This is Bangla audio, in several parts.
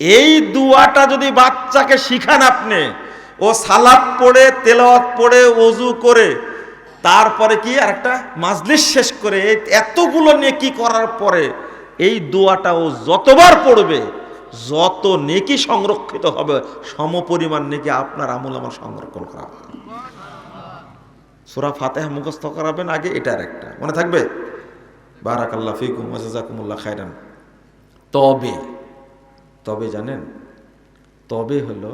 এই দুয়াটা যদি বাচ্চাকে শিখান আপনি, ও সালাদ পড়ে, তেলাওয়াত পড়ে অজু করে, তারপরে কি আর একটা মাজলিস শেষ করে এতগুলো নেকি করার পরে এই দোয়াটা ও যতবার পড়বে, যত নেকি সংরক্ষিত হবে, সমপরিমাণ নেকি আপনার আমল আমার সংরক্ষণ করা হবে। সুরা ফাতেহা মুখস্থ করাবেন, আগে এটার একটা। মনে থাকবে? বারাকাল্লাহ ফিকুম ওয়াজাকুমুল্লাহ খায়রান। তবে তবে জানেন, তবে হলো,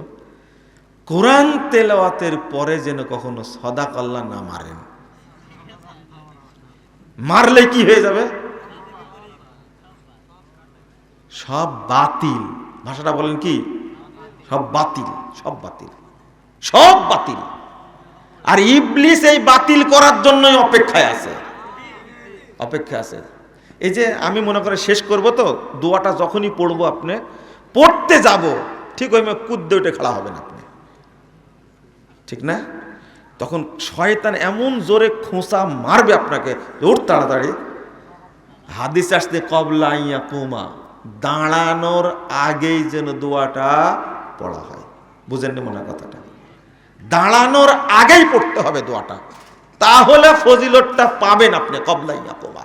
কোরআন তেলাওয়াতের পরে যেন কখনো সদা কল্লা না মারেন। মারলে কি হয়ে যাবে? সব বাতিল। ভাষাটা বলেন কি? সব বাতিল সব বাতিল সব বাতিল। আর ইবলিস এই বাতিল করার জন্যই অপেক্ষায় আছে। অপেক্ষা আছে। এই যে আমি মনে করে শেষ করব তো, দোয়াটা যখনই পড়ব আপনি পড়তে যাব, ঠিক ওই মেয়ে কুদ্দে উঠে খেলা হবেন আপনি। ঠিক না? তখন শয়তান এমন জোরে খোঁচা মারবে আপনাকে উঠ তাড়াতাড়ি। হাদিস আসতে কবলা ইয়া কুমা দাঁড়ানোর আগেই যেন দোয়াটা পড়া হয়। বুঝেননি মনে কথাটা? দাঁড়ানোর আগেই পড়তে হবে দোয়াটা। তাহলে ফজিলতটা পাবেন আপনি, কবলা ইয়া কুমা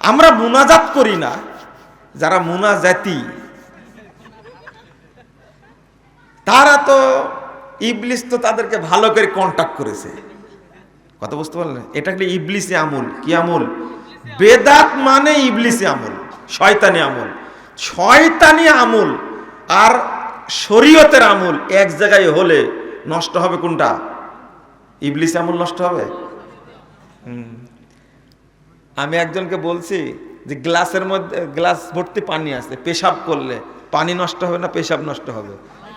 আমরা মুনাজাত করি না যারা মুনাজাতি। তারা তো ইবলিস তো তাদেরকে ভালো করে কন্টাক্ট করেছে। কথা বুঝতে পারলেন? এটা একটা ইবলিসি আমল। কি আমল? বেদাত মানে ইবলিসি আমল, শয়তানি আমল। শয়তানি আমল আর শরীয়তের আমল এক জায়গায় হলে নষ্ট হবে কোনটা? ইবলিসি আমল নষ্ট হবে। আমি একজনকে বলছি যে গ্লাসের মধ্যে গ্লাস ভর্তি পানি আছে পেশাব করলে। পানি নষ্ট হবে না পেশাব নষ্ট হবে?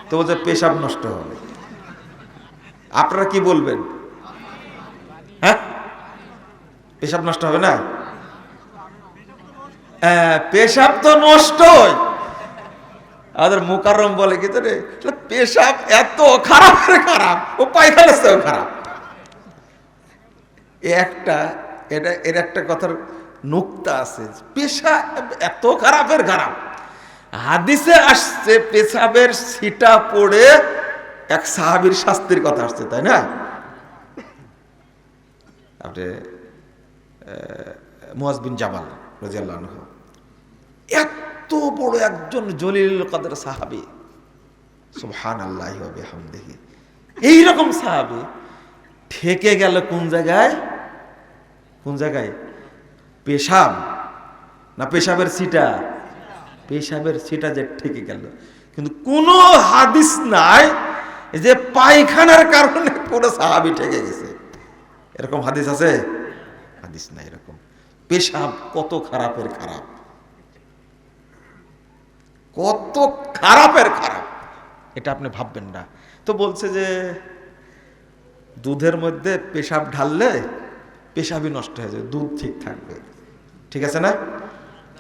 তো বলছে পেশাব নষ্ট হবে। আপনারা কি বলবেন? হ্যাঁ? পেশাব নষ্ট হবে না? হ্যাঁ, পেশাব তো নষ্টই। আমাদের মুকাররম বলে কি রে পেশাব এত খারাপ খারাপ। ও পায়খানা খারাপ। একটা এটা এর একটা কথার নুক্তা আছে। পেশা এত খারাপের খারাপ। হাদিসে আসছে, পেশাবের সিটা পড়ে এক সাহাবীর শাস্তির কথা আসছে, তাই না? আপনি মুয়াজ বিন জামাল রাজিয়াল্লাহ এত বড় একজন জলিল কদর সাহাবী। সুবহান আল্লাহ হামদেহি এইরকম সাহাবী, ঠেকে গেল কোন জায়গায়? কোন জায়গায়? পেশাব? না পেশাবের সিটা পেশাবের সিটা যে ঠেকে গেল। কিন্তু কোনো হাদিস নাই যে পায়খানার কারণে পুরো সাহাবি ঠেকে গেছে। এরকম হাদিস আছে? হাদিস নাই এরকম। পেশাব কত খারাপের খারাপ। কত খারাপের খারাপ। এটা আপনি ভাববেন না। তো বলছে যে দুধের মধ্যে পেশাব ঢাললে পেশাবই নষ্ট হয়ে যাবে, দুধ ঠিক থাকবে। ঠিক আছে না?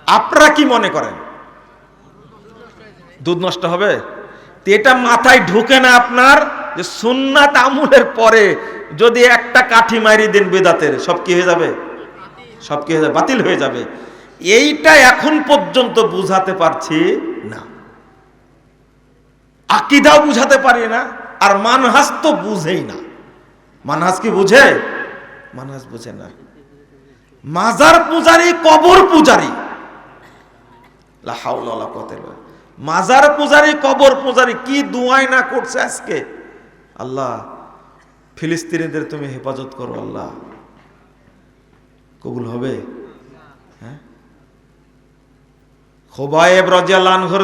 আপনারা কি মনে করেন? দুধ নষ্ট হবে? তো এটা মাথায় ঢুকে না আপনার যে সুন্নাত আমুলের পরে যদি একটা কাঠি মারি দেন বেদাতের, সব কি হয়ে যাবে? সব কি হয়ে যাবে? বাতিল হয়ে যাবে। এইটা এখন পর্যন্ত বুঝাতে পারছি না। আকিদাও বুঝাতে পারি না, আর মানহাস তো বুঝেই না। মানহাস কি বুঝে? মানহাস বুঝে না। মাজার পূজারি, কবর পূজারি। মাজার পূজারি, কবর পূজারি কি দুয়াই না করছে আজকে? আল্লাহ, ফিলিস্তিনিদের তুমি হেফাজত করো, আল্লাহ। কবুল হবে? হ্যাঁ?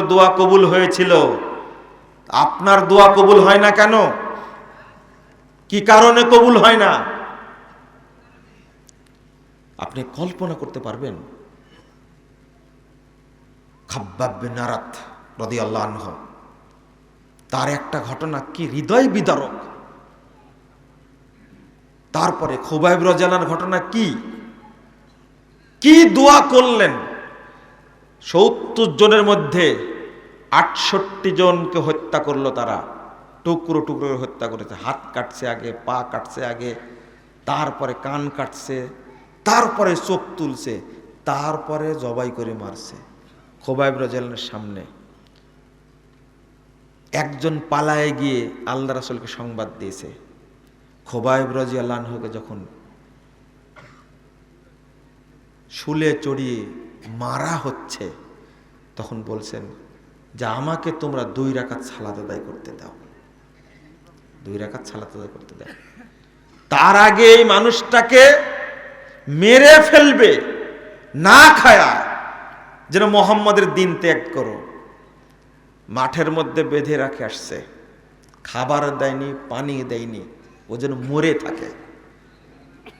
দোয়া কবুল হয়েছিল। আপনার দোয়া কবুল হয় না কেন? কি কারণে কবুল হয় না? আপনি কল্পনা করতে পারবেন? খাব্বাব বিন আরাত রাদিয়াল্লাহু তার একটা ঘটনা কি হৃদয় বিদারক? তারপরে খোবাইব রাজালার ঘটনা কি? কি দোয়া করলেন? সত্তর জনের মধ্যে আটষট্টি জনকে হত্যা করল তারা। টুকরো টুকরো হত্যা করেছে। হাত কাটছে আগে, পা কাটছে আগে, তারপরে কান কাটছে। তারপরে চোখ তুলছে, তারপরে জবাই করে মারছে। খোবাইব রাজিয়ালের সামনে। একজন পালায়ে গিয়ে আল্লাহ রাসুলকে সংবাদ দিয়েছে। খোবাইব রাজি আল্লাহকে যখন শুলে চড়িয়ে মারা হচ্ছে, তখন বলছেন, যে আমাকে তোমরা দুই রাকাত সালাদ আদায় করতে দাও। দুই রাকাত সালাত আদায় করতে দাও। তার আগে এই মানুষটাকে মেরে ফেলবে, না খায়া যেন মোহাম্মদের দিন ত্যাগ করো। মাঠের মধ্যে বেঁধে রাখে আসছে। খাবার দেয়নি, পানি দেয়নি, ও যেন মরে থাকে।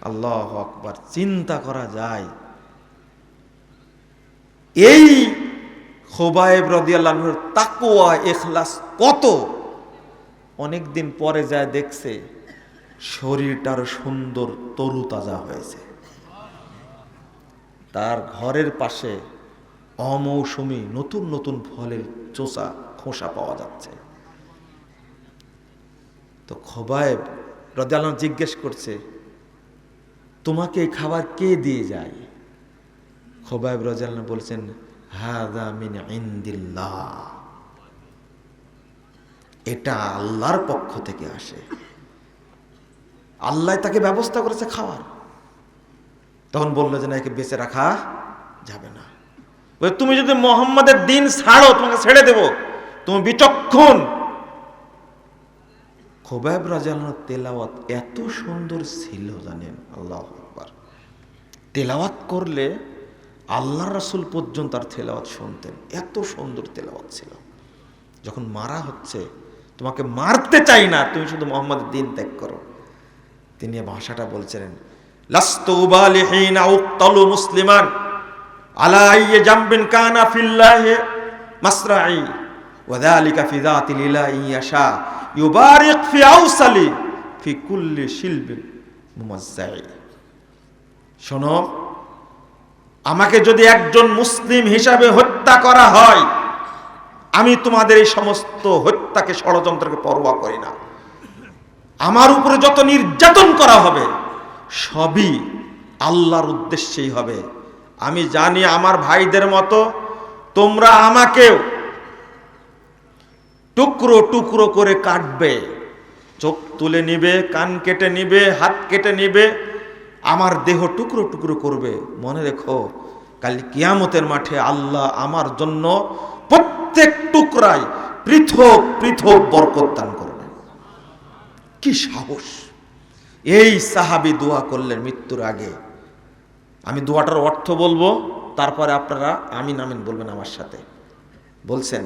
আল্লাহ আকবার, চিন্তা করা যায়। এই খোবায়েব রদিয়াল্লাহর তাকুয়া এখলাস কত? অনেকদিন পরে যায় দেখছে, শরীরটার সুন্দর তরুতাজা হয়েছে। তার ঘরের পাশে অমৌসুমি নতুন নতুন ফলের চোষা খোসা পাওয়া যাচ্ছে। তো খোবায়েব রদালন জিজ্ঞেস করছে, তোমাকে এই খাবার কে দিয়ে যায়? খোবায়েব রাজাল্লাহ বলছেন হাদা মিন ইন্দিল্লাহ। এটা আল্লাহর পক্ষ থেকে আসে। আল্লাহ তাকে ব্যবস্থা করেছে খাওয়ার। তখন বলল যে না, একে বেঁচে রাখা যাবে না। তুমি যদি মোহাম্মদের দিন ছাড়ো, তোমাকে ছেড়ে দেব। তুমি বিচক্ষণ। খোবাইব রাজানোর তেলাওয়াত এত সুন্দর ছিল জানেন? আল্লাহ তেলাওয়াত করলে আল্লাহ রাসুল পর্যন্ত তার তেলাওয়াত শুনতেন। এত সুন্দর তেলাওয়াত ছিল। যখন মারা হচ্ছে, তোমাকে মারতে চাই না, তুমি শুধু মোহাম্মদের দিন ত্যাগ করো। তিনি ভাষাটা বলছিলেন লাস্তু উবালিহিনা উক্তালু মুসলিমান। ইয়াশা। শোনো, আমাকে যদি একজন মুসলিম হিসাবে হত্যা করা হয়, আমি তোমাদের এই সমস্ত হত্যাকে ষড়যন্ত্রকে পরোয়া করি না। আমার উপরে যত নির্যাতন করা হবে সবই আল্লাহর উদ্দেশ্যেই হবে। আমি জানি আমার ভাইদের মতো তোমরা আমাকেও টুকরো টুকরো করে কাটবে। চোখ তুলে নিবে, কান কেটে নিবে, হাত কেটে নিবে, আমার দেহ টুকরো টুকরো করবে। মনে রেখো, কাল কিয়ামতের মাঠে আল্লাহ আমার জন্য প্রত্যেক টুকরায় পৃথক পৃথক বরকত দান করবে কি সাহস! এই সাহাবি দোয়া করলেন মৃত্যুর আগে। আমি দোয়াটার অর্থ বলব, তারপরে আপনারা আমিন আমিন বলবেন আমার সাথে। বলছেন